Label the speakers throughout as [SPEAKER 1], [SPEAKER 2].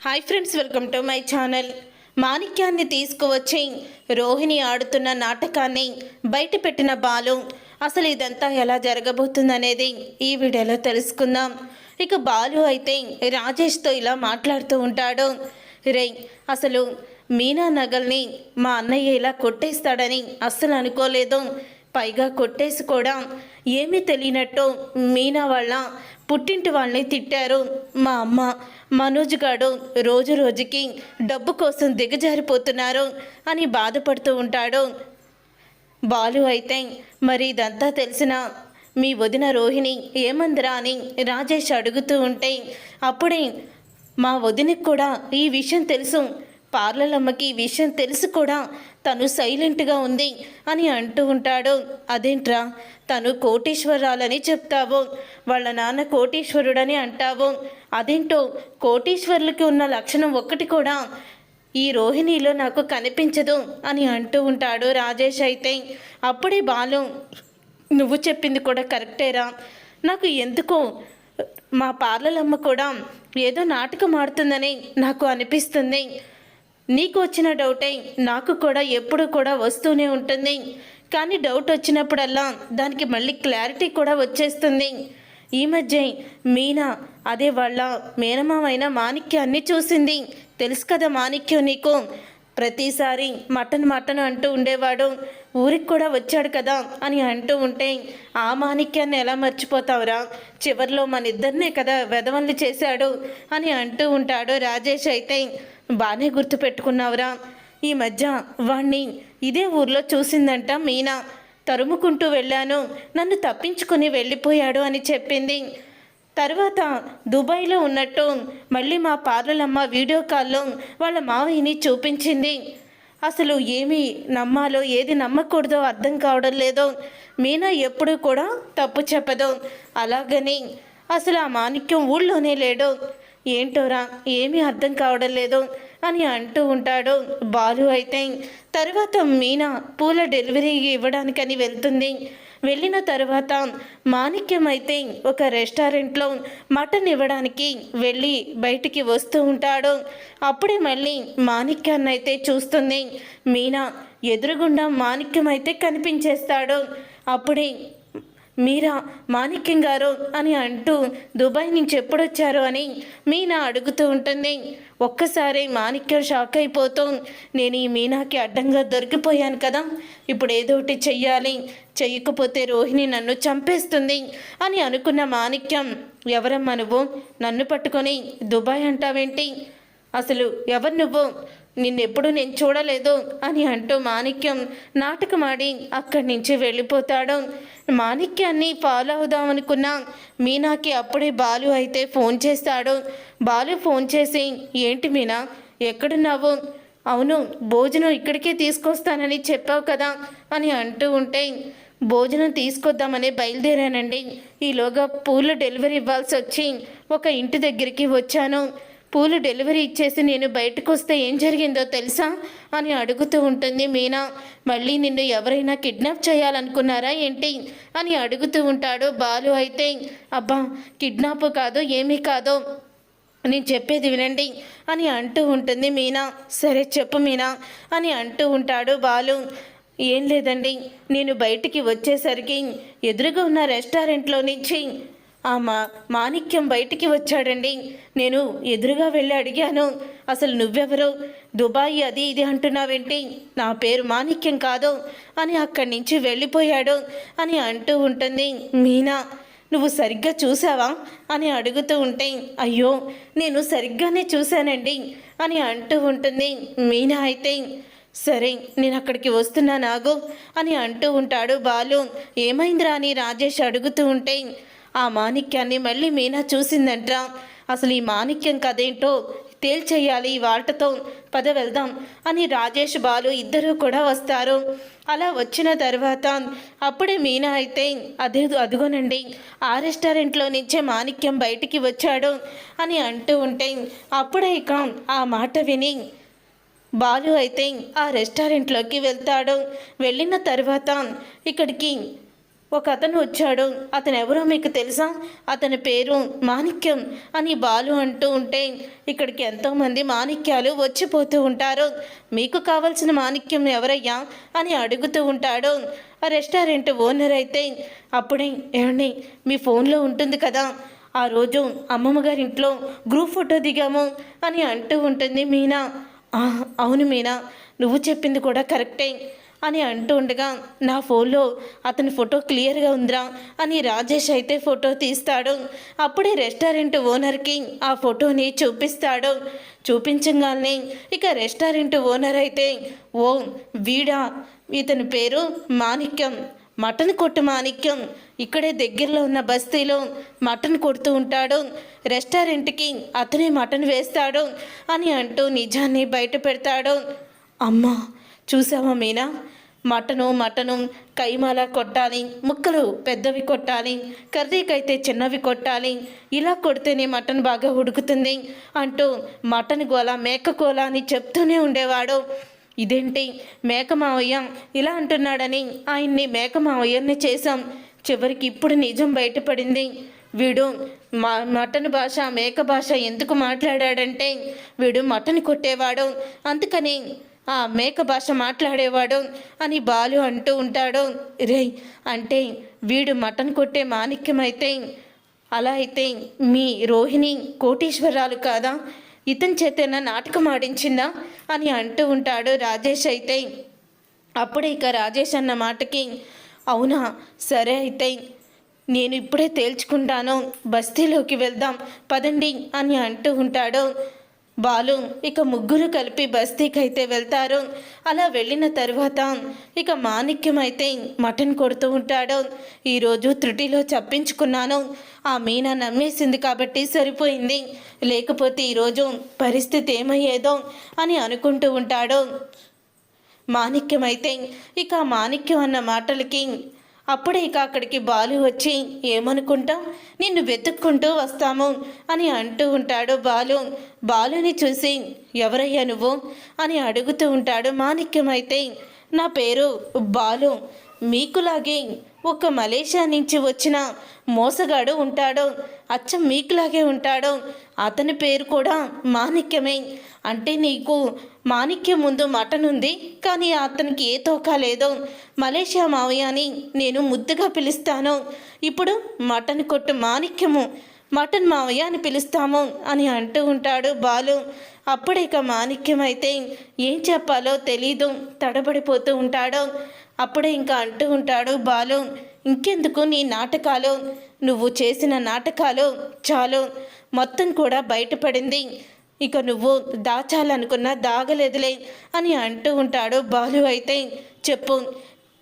[SPEAKER 1] Hi friends welcome to my channel మాణిక్యాన్ని తీసుకువచ్చి రోహిణి ఆడుతున్న నాటకాన్ని బయట పెట్టిన బాలు అసలు ఇదంతా ఎలా జరగబోతుందనేది ఈ వీడియోలో తెలుసుకుందాం. ఇక బాలు అయితే రాజేష్తో ఇలా మాట్లాడుతూ ఉంటాడు. రే అసలు మీనా నగల్ని మా అన్నయ్య ఇలా కొట్టేస్తాడని అస్సలు అనుకోలేదు. పైగా కొట్టేసి కూడా ఏమీ తెలియనట్టు మీనా వాళ్ళ పుట్టింటి వాళ్ళని తిట్టారు. మా అమ్మ మనోజ్ గాడు రోజు రోజుకి డబ్బు కోసం దిగజారిపోతున్నారు అని బాధపడుతూ ఉంటాడు. బాలు అయితే మరి ఇదంతా తెలిసిన మీ వదిన రోహిణి ఏమందిరా? అని రాజేష్ అడుగుతూ ఉంటే అప్పుడే మా వదినకి కూడా ఈ విషయం తెలుసు. పార్లలమ్మకి ఈ విషయం తెలుసు కూడా. తను సైలెంట్గా ఉంది అని అంటూ ఉంటాడు. అదేంట్రా? తను కోటీశ్వరాలని చెప్తావు. వాళ్ళ నాన్న కోటీశ్వరుడని అంటావు. అదేంటో? కోటీశ్వరులకి ఉన్న లక్షణం ఒక్కటి కూడా ఈ రోహిణిలో నాకు కనిపించదు అని అంటూ ఉంటాడు రాజేష్ అయితే. అప్పుడే బాలు నువ్వు చెప్పింది కూడా కరెక్టేరా? నాకు ఎందుకో? మా పార్లలమ్మ కూడా ఏదో నాటకం ఆడుతుందని నాకు అనిపిస్తుంది. నీకు వచ్చిన డౌటే నాకు కూడా ఎప్పుడు కూడా వస్తూనే ఉంటుంది. కానీ డౌట్ వచ్చినప్పుడల్లా దానికి మళ్ళీ క్లారిటీ కూడా వచ్చేస్తుంది. ఈ మధ్య మీనా అదే వాళ్ళ మేనమామైన మాణిక్యాన్ని చూసింది. తెలుసు కదా మాణిక్యం నీకు? ప్రతిసారి మటన్ మటన్ అంటూ ఉండేవాడు. ఊరికి కూడా వచ్చాడు కదా అని అంటూ ఉంటే ఆ మాణిక్యాన్ని ఎలా మర్చిపోతావురా? చివరిలో మన ఇద్దరినే కదా వెధవల్ని చేశాడు అని అంటూ ఉంటాడు రాజేష్ అయితే. బాగానే గుర్తుపెట్టుకున్నావురా. ఈ మధ్య వాణ్ణి ఇదే ఊర్లో చూసిందంట మీనా. తరుముకుంటూ వెళ్ళాను. నన్ను తప్పించుకుని వెళ్ళిపోయాడు అని చెప్పింది. తర్వాత దుబాయ్లో ఉన్నట్టు మళ్ళీ మా పార్లలమ్మ వీడియో కాల్లో వాళ్ళ మావయ్యని చూపించింది. అసలు ఏమి నమ్మాలో ఏది నమ్మకూడదో అర్థం కావడం లేదో మీనా ఎప్పుడు కూడా తప్పు చెప్పదు. అలాగని అసలు ఆ మాణిక్యం ఊళ్ళోనే లేడు. ఏంటోరా ఏమీ అర్థం కావడం లేదు అని అంటూ ఉంటాడు బాలు అయితే. తర్వాత మీనా పూల డెలివరీ ఇవ్వడానికని వెళ్తుంది. వెళ్ళిన తర్వాత మాణిక్యం అయితే ఒక రెస్టారెంట్లో మటన్ ఇవ్వడానికి వెళ్ళి బయటికి వస్తూ ఉంటాడు. అప్పుడే మళ్ళీ మాణిక్యాన్ని అయితే చూస్తుంది. మీనా ఎదురుగుండా మాణిక్యం అయితే కనిపించేస్తాడు. అప్పుడే మీరా మాణిక్యం గారు అని అంటూ దుబాయ్ నుంచి ఎప్పుడొచ్చారు అని మీనా అడుగుతూ ఉంటుంది. ఒక్కసారి మాణిక్యం షాక్ అయిపోతూ నేను ఈ మీనాకి అడ్డంగా దొరికిపోయాను కదా ఇప్పుడు ఏదో ఒకటి చెయ్యాలి చెయ్యకపోతే రోహిణి నన్ను చంపేస్తుంది అని అనుకున్న మాణిక్యం ఎవరమ్మా నువ్వు? నన్ను పట్టుకొని దుబాయ్ అంటావేంటి? అసలు ఎవరు నువ్వు? నిన్నెప్పుడు నేను చూడలేదు అని అంటూ మాణిక్యం నాటకమాడి అక్కడి నుంచి వెళ్ళిపోతాడు. మాణిక్యాన్ని ఫాలో అవుదామనుకున్న మీనాకి అప్పుడే బాలు అయితే ఫోన్ చేస్తాడు. బాలు ఫోన్ చేసి ఏంటి మీనా ఎక్కడున్నావు? అవును భోజనం ఇక్కడికే తీసుకొస్తానని చెప్పావు కదా అని అంటూ ఉంటే భోజనం తీసుకొద్దామని బయలుదేరానండి. ఈలోగా పూలు డెలివరీ ఇవ్వాల్సి వచ్చి ఒక ఇంటి దగ్గరికి వచ్చాను. పూలు డెలివరీ ఇచ్చేసి నేను బయటకు వస్తే ఏం జరిగిందో తెలుసా అని అడుగుతూ ఉంటుంది మీనా. మళ్ళీ నిన్ను ఎవరైనా కిడ్నాప్ చేయాలనుకున్నారా ఏంటి అని అడుగుతూ ఉంటాడు బాలు అయితే. అబ్బా కిడ్నాప్ కాదు ఏమీ కాదు నేను చెప్పేది వినండి అని అంటూ ఉంటుంది మీనా. సరే చెప్పు మీనా అని అంటూ ఉంటాడు బాలు. ఏం లేదండి నేను బయటికి వచ్చేసరికి ఎదురుగా ఉన్న రెస్టారెంట్లో నుంచి మా మాణిక్యం బయటికి వచ్చాడండి. నేను ఎదురుగా వెళ్ళి అడిగాను అసలు నువ్వెవరు? దుబాయ్ అది ఇది అంటున్నావేంటి? నా పేరు మాణిక్యం కాదు అని అక్కడి నుంచి వెళ్ళిపోయాడు అని అంటూ ఉంటుంది. మీనా నువ్వు సరిగ్గా చూసావా? అని అడుగుతూ ఉంటే అయ్యో నేను సరిగ్గానే చూశానండి అని అంటూ ఉంటుంది. మీనా అయితే సరే నేను అక్కడికి వస్తున్నా నాగు అని అంటూ ఉంటాడు బాలు. ఏమైందిరా? అని రాజేష్ అడుగుతూ ఉంటే ఆ మాణిక్యాన్ని మళ్ళీ మీనా చూసిందంట. అసలు ఈ మాణిక్యం కదేంటో తేల్చేయాలి ఈ వాటతో పద వెళ్దాం అని రాజేష్ బాలు ఇద్దరూ కూడా వస్తారు. అలా వచ్చిన తర్వాత అప్పుడే మీనా అయితే అదే అదిగోనండి ఆ రెస్టారెంట్లో నుంచే మాణిక్యం బయటికి వచ్చాడు అని అంటూ ఉంటే అప్పుడే ఇక ఆ మాట విని బాలు అయితే ఆ రెస్టారెంట్లోకి వెళ్తాడు. వెళ్ళిన తర్వాత ఇక్కడికి ఒక అతను వచ్చాడు అతను ఎవరో మీకు తెలుసా? అతని పేరు మాణిక్యం అని బాలు అంటూ ఉంటే ఇక్కడికి ఎంతోమంది మాణిక్యాలు వచ్చిపోతూ ఉంటారు. మీకు కావలసిన మాణిక్యం ఎవరయ్యా? అని అడుగుతూ ఉంటాడు. ఆ రెస్టారెంట్ ఓనర్ అయితే అప్పుడే ఏమండి మీ ఫోన్లో ఉంటుంది కదా. ఆ రోజు అమ్మమ్మ గారి ఇంట్లో గ్రూప్ ఫోటో దిగాము అని అంటూ ఉంటుంది మీనా. అవును మీనా. నువ్వు చెప్పింది కూడా కరెక్టే. అని అంటూ ఉండగా నా ఫోన్లో అతని ఫోటో క్లియర్గా ఉందిరా అని రాజేష్ అయితే ఫోటో తీస్తాడు. అప్పుడే రెస్టారెంట్ ఓనర్కి ఆ ఫోటోని చూపిస్తాడు. చూపించగానే ఇక రెస్టారెంట్ ఓనర్ అయితే ఓ వీడా ఇతని పేరు మాణిక్యం మటన్ కొట్టు మాణిక్యం. ఇక్కడే దగ్గరలో ఉన్న బస్తీలో మటన్ కొడుతూ ఉంటాడు. రెస్టారెంట్కి అతనే మటన్ వేస్తాడు అని అంటూ నిజాన్ని బయట పెడతాడు. అమ్మా చూసావా మీనా? మటను మటను కైమాల కొట్టాలి ముక్కలు పెద్దవి కొట్టాలి కర్రీకైతే చిన్నవి కొట్టాలి ఇలా కొడితేనే మటన్ బాగా ఉడుకుతుంది అంటూ మటన్ గోల మేక గోల అని చెప్తూనే ఉండేవాడు. ఇదేంటి? మేక మావయ్య ఇలా అంటున్నాడని ఆయన్ని మేక మావయ్యని చేశాం. చివరికి ఇప్పుడు నిజం బయటపడింది. వీడు మా మటన్ భాష మేక భాష ఎందుకు మాట్లాడాడంటే వీడు మటన్ కొట్టేవాడు. అందుకని ఆ మేక భాష మాట్లాడేవాడు అని బాలు అంటూ ఉంటాడు. రే అంటే వీడు మటన్ కొట్టే మాణిక్యమైతే అలా అయితే మీ రోహిణి కోటీశ్వరాలు కాదా? ఇతని చేతేనా నాటకం ఆడించిందా? అని అంటూ ఉంటాడు రాజేష్ అయితే. అప్పుడే ఇక రాజేష్ అన్న మాటకి అవునా సరే అయితే నేను ఇప్పుడే తేల్చుకుంటాను. బస్తీలోకి వెళ్దాం పదండి అని అంటూ ఉంటాడు. బాలు ఇక ముగ్గురు కలిపి బస్తీకైతే వెళ్తారు. అలా వెళ్ళిన తర్వాత ఇక మాణిక్యం అయితే మటన్ కొడుతూ ఉంటాడు. ఈరోజు త్రుటిలో చప్పించుకున్నాను. ఆ మీనా నమ్మేసింది కాబట్టి సరిపోయింది. లేకపోతే ఈరోజు పరిస్థితి ఏమయ్యేదో అని అనుకుంటూ ఉంటాడు. మాణిక్యం అయితే ఇక మాణిక్యం అన్న మాటలకి అప్పుడే ఇక అక్కడికి బాలు వచ్చి ఏమనుకుంటాం నిన్ను వెతుక్కుంటూ వస్తాము అని అంటూ ఉంటాడు బాలు. బాలుని చూసి ఎవరయ్యా నువ్వు? అని అడుగుతూ ఉంటాడు మాణిక్యమైతే నా పేరు బాలు. మీకులాగే ఒక మలేషియా నుంచి వచ్చిన మోసగాడు ఉంటాడు. అచ్చం మీకులాగే ఉంటాడు. అతని పేరు కూడా మాణిక్యమే. అంటే నీకు మాణిక్యం ముందు మటన్ ఉంది కానీ అతనికి ఏ తోకా లేదో. మలేషియా మావయ్య అని నేను ముద్దుగా పిలుస్తాను. ఇప్పుడు మటన్ కొట్టు మాణిక్యము. మటన్ మావయ్య అని పిలుస్తాము అని అంటూ ఉంటాడు బాలు. అప్పుడే ఇక మాణిక్యం అయితే ఏం చెప్పాలో తెలీదు. తడబడిపోతూ ఉంటాడు. అప్పుడే ఇంకా అంటూ ఉంటాడు బాలు ఇంకెందుకు నీ నాటకాలు? నువ్వు చేసిన నాటకాలు చాలు. మొత్తం కూడా బయటపడింది. ఇక నువ్వు దాచాలనుకున్నా దాగలేదులే అని అంటూ ఉంటాడు బాలు అయితే. చెప్పు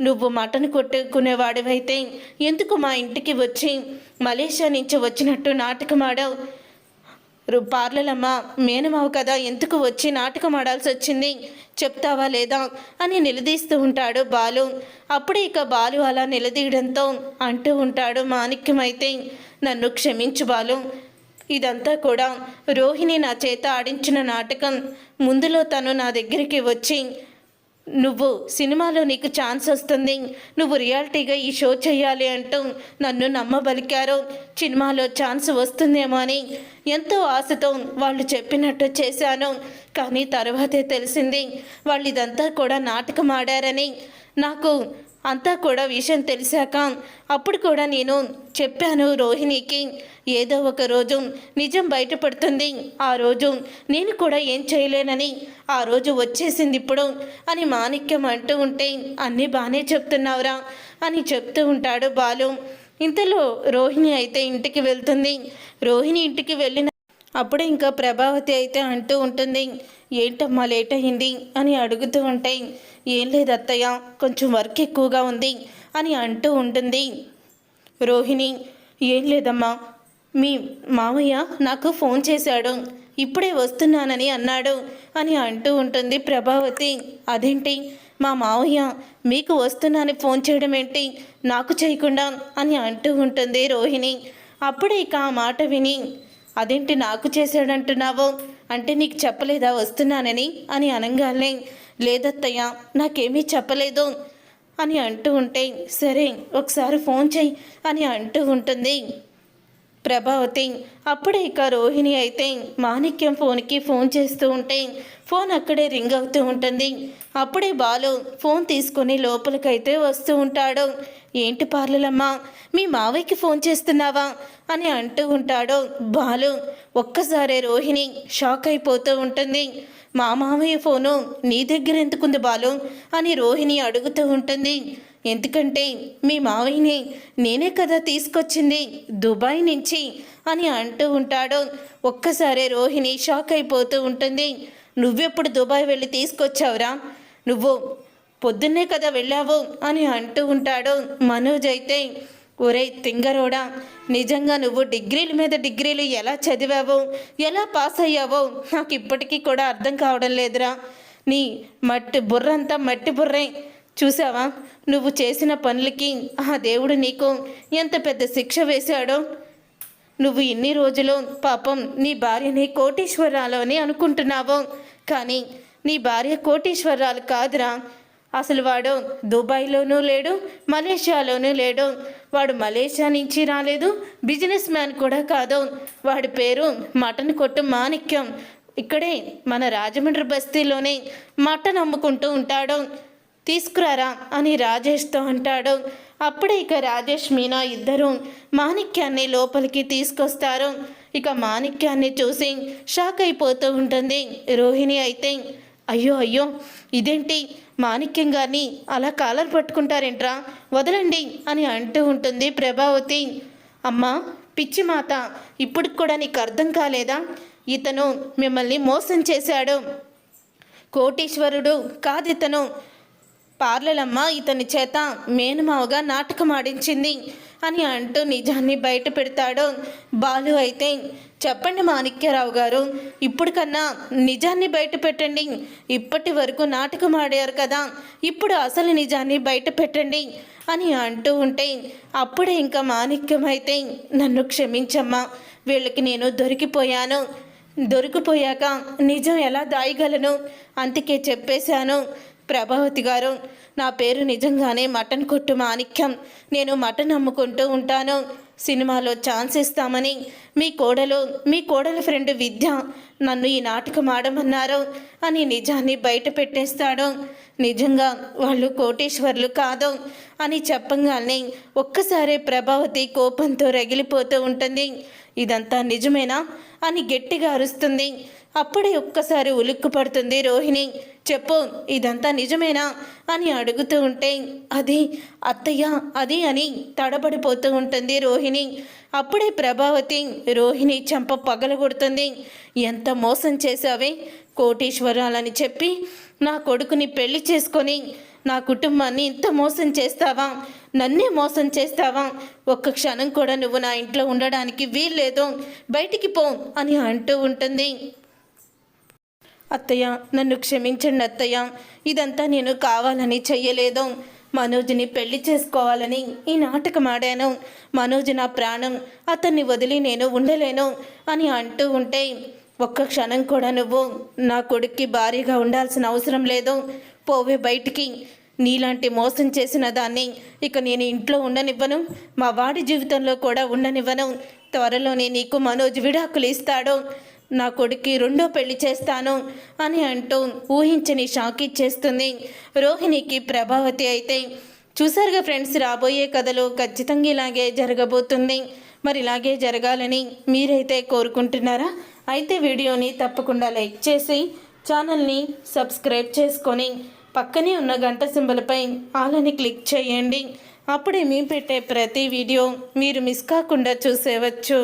[SPEAKER 1] నువ్వు మటన్ కొట్టుకునేవాడివైతే ఎందుకు మా ఇంటికి వచ్చి మలేషియా నుంచి వచ్చినట్టు నాటకమాడావు? పార్లలమ్మ మేనమావు కదా ఎందుకు వచ్చి నాటకం ఆడాల్సి వచ్చింది? చెప్తావా లేదా? అని నిలదీస్తూ ఉంటాడు బాలు. అప్పుడే ఇక బాలు అలా నిలదీయడంతో అంటూ ఉంటాడు మాణిక్యమైతే నన్ను క్షమించు బాలు. ఇదంతా కూడా రోహిణి నా చేత ఆడించిన నాటకం. ముందులో తను నా దగ్గరికి వచ్చి నువ్వు సినిమాలో నీకు ఛాన్స్ వస్తుంది. నువ్వు రియాలిటీగా ఈ షో చేయాలి అంటూ నన్ను నమ్మబలికారు. సినిమాలో ఛాన్స్ వస్తుందేమో అని ఎంతో ఆశతో వాళ్ళు చెప్పినట్టు చేశాను. కానీ తర్వాతే తెలిసింది వాళ్ళు ఇదంతా కూడా నాటకం ఆడారని. నాకు అంతా కూడా విషయం తెలిసాక అప్పుడు కూడా నేను చెప్పాను రోహిణికి ఏదో ఒక రోజు నిజం బయటపడుతుంది. ఆ రోజు నేను కూడా ఏం చేయలేనని ఆ రోజు వచ్చేసింది ఇప్పుడు అని మాణిక్యం అంటూ ఉంటే అన్నీ బాగానే చెప్తున్నావురా అని చెప్తూ ఉంటాడు బాలు. ఇంతలో రోహిణి అయితే ఇంటికి వెళ్తుంది. రోహిణి ఇంటికి వెళ్ళిన అప్పుడే ఇంకా ప్రభావతి అయితే అంటూ ఉంటుంది ఏంటమ్మా లేట్ అయింది అని అడుగుతూ ఉంటాయి ఏం లేదు అత్తయ్య కొంచెం వర్క్ ఎక్కువగా ఉంది అని అంటూ ఉంటుంది. రోహిణి ఏం లేదమ్మా మీ మామయ్య నాకు ఫోన్ చేశాడు ఇప్పుడే వస్తున్నానని అన్నాడు అని అంటూ ఉంటుంది ప్రభావతి. అదేంటి మా మావయ్య మీకు వస్తున్నానని ఫోన్ చేయడం ఏంటి? నాకు చేయకుండా అని అంటూ ఉంటుంది రోహిణి. అప్పుడే ఇక ఆ మాట విని అదేంటి నాకు చేశాడంటున్నావు? అంటే నీకు చెప్పలేదా? వస్తున్నానని? అని అనగానే లేదత్తయ్య నాకేమీ చెప్పలేదు అని అంటూ ఉంటే సరే ఒకసారి ఫోన్ చెయ్యి అని అంటూ ఉంటుంది. ప్రభావతి అప్పుడే ఇక రోహిణి అయితే మాణిక్యం ఫోన్కి ఫోన్ చేస్తూ ఉంటే ఫోన్ అక్కడే రింగ్ అవుతూ ఉంటుంది. అప్పుడే బాలు ఫోన్ తీసుకొని లోపలికైతే వస్తూ ఉంటాడు. ఏంటి పార్లలమ్మా మీ మావయ్యకి ఫోన్ చేస్తున్నావా? అని అంటూ ఉంటాడు బాలు. ఒక్కసారే రోహిణి షాక్ అయిపోతూ ఉంటుంది. మా మామయ్య ఫోను నీ దగ్గర ఎందుకుంది బాలు? అని రోహిణి అడుగుతూ ఉంటుంది. ఎందుకంటే మీ మావయ్యని నేనే కదా తీసుకొచ్చింది దుబాయ్ నుంచి అని అంటూ ఉంటాడు. ఒక్కసారి రోహిణి షాక్ అయిపోతూ ఉంటుంది. నువ్వెప్పుడు దుబాయ్ వెళ్ళి తీసుకొచ్చావురా? నువ్వు పొద్దున్నే కదా వెళ్ళావు? అని అంటూ ఉంటాడు. మనోజ్ అయితే ఒరే తింగరోడా నిజంగా నువ్వు డిగ్రీల మీద డిగ్రీలు ఎలా చదివావో ఎలా పాస్ అయ్యావో నాకు ఇప్పటికీ కూడా అర్థం కావడం లేదురా. నీ మట్టి బుర్రంతా మట్టి బుర్రే. చూసావా? నువ్వు చేసిన పనులకి ఆ దేవుడు నీకు ఎంత పెద్ద శిక్ష వేశాడో. నువ్వు ఇన్ని రోజులు పాపం నీ భార్యని కోటీశ్వరాలు అని అనుకుంటున్నావు. కానీ నీ భార్య కోటీశ్వరాలు కాదురా. అసలు వాడు దుబాయ్లోనూ లేడు మలేషియాలోనూ లేడు. వాడు మలేషియా నుంచి రాలేదు బిజినెస్ మ్యాన్ కూడా కాదు. వాడి పేరు మటన్ కొట్టు మాణిక్యం. ఇక్కడే మన రాజమండ్రి బస్తీలోనే మటన్ అమ్ముకుంటూ ఉంటాడు. తీసుకురారా అని రాజేష్తో అంటాడు. అప్పుడే ఇక రాజేష్ మీనా ఇద్దరు మాణిక్యాన్ని లోపలికి తీసుకొస్తారు. ఇక మాణిక్యాన్ని చూసి షాక్ అయిపోతూ ఉంటుంది. రోహిణి అయితే అయ్యో అయ్యో ఇదేంటి? మాణిక్యం గారిని అలా కాలర్ పట్టుకుంటారేంట్రా? వదలండి అని అంటూ ఉంటుంది ప్రభావతి. అమ్మా పిచ్చి మాత ఇప్పుడు కూడా నీకు అర్థం కాలేదా? ఇతను మిమ్మల్ని మోసం చేశాడు. కోటీశ్వరుడు కాదితను పార్లలమ్మ ఇతని చేత మేనమావగా నాటకం ఆడించింది. అని అంటూ నిజాన్ని బయట పెడతాడు బాలు అయితే చెప్పండి మాణిక్యరావు గారు ఇప్పుడు కన్నా నిజాన్ని బయట పెట్టండి. ఇప్పటి వరకు నాటకం ఆడారు కదా ఇప్పుడు అసలు నిజాన్ని బయట పెట్టండి అని అంటూ ఉంటే అప్పుడే ఇంకా మాణిక్యం అయితే నన్ను క్షమించమ్మా వీళ్ళకి నేను దొరికిపోయాను. దొరికిపోయాక నిజం ఎలా దాయగలను? అందుకే చెప్పేశాను. ప్రభావతి గారు నా పేరు నిజంగానే మటన్ కొట్టు మాణిక్యం. నేను మటన్ అమ్ముకుంటూ ఉంటాను. సినిమాలో ఛాన్స్ ఇస్తామని మీ కోడలు మీ కోడల ఫ్రెండ్ విద్య నన్ను ఈ నాటకం ఆడమన్నారు అని నిజాన్ని బయట పెట్టేస్తాడు. నిజంగా వాళ్ళు కోటేశ్వర్లు కాదు అని చెప్పంగానే ఒక్కసారే ప్రభావతి కోపంతో రగిలిపోతూ ఉంటుంది. ఇదంతా నిజమేనా అని గట్టిగా అరుస్తుంది. అప్పుడే ఒక్కసారి ఉలుక్కు పడుతుంది రోహిణి. చెప్పు ఇదంతా నిజమేనా? అని అడుగుతూ ఉంటే అది అత్తయ్య అది అని తడబడిపోతూ ఉంటుంది రోహిణి. అప్పుడే ప్రభావతి రోహిణి చెంప పగలగొడుతుంది. ఎంత మోసం చేశావే కోటీశ్వరాలని చెప్పి నా కొడుకుని పెళ్ళి చేసుకొని నా కుటుంబాన్ని ఇంత మోసం చేస్తావా? నన్నే మోసం చేస్తావా? ఒక్క క్షణం కూడా నువ్వు నా ఇంట్లో ఉండడానికి వీల్లేదు. బయటికి పో అని అంటూ ఉంటుంది. అత్తయ్య నన్ను క్షమించండి అత్తయ్య. ఇదంతా నేను కావాలని చెయ్యలేదు. మనోజ్ని పెళ్ళి చేసుకోవాలని ఈ నాటకం ఆడాను మనోజ్ నా ప్రాణం. అతన్ని వదిలి నేను ఉండలేను అని అంటూ ఉంటే ఒక్క క్షణం కూడా నువ్వు నా కొడుక్కి భారీగా ఉండాల్సిన అవసరం లేదు. పోవే బయటికి. నీలాంటి మోసం చేసిన దాన్ని ఇక నేను ఇంట్లో ఉండనివ్వను. మా వాడి జీవితంలో కూడా ఉండనివ్వను. త్వరలోనే నీకు మనోజ్ విడాకులు ఇస్తాడు. నా కొడుక్కి రెండో పెళ్ళి చేస్తాను అని అంటూ ఊహించని షాక్ ఇచ్చేస్తుంది. రోహిణికి ప్రభావతి అయితే చూసారుగా ఫ్రెండ్స్ రాబోయే కథలో ఖచ్చితంగా ఇలాగే జరగబోతుంది. మరి ఇలాగే జరగాలని మీరైతే కోరుకుంటున్నారా? అయితే వీడియోని తప్పకుండా లైక్ చేసి ఛానల్ని సబ్స్క్రైబ్ చేసుకొని పక్కనే ఉన్న గంట సింబలపై ఆలని క్లిక్ చేయండి. అప్పుడే మేము పెట్టే ప్రతి వీడియో మీరు మిస్ కాకుండా చూసేవచ్చు.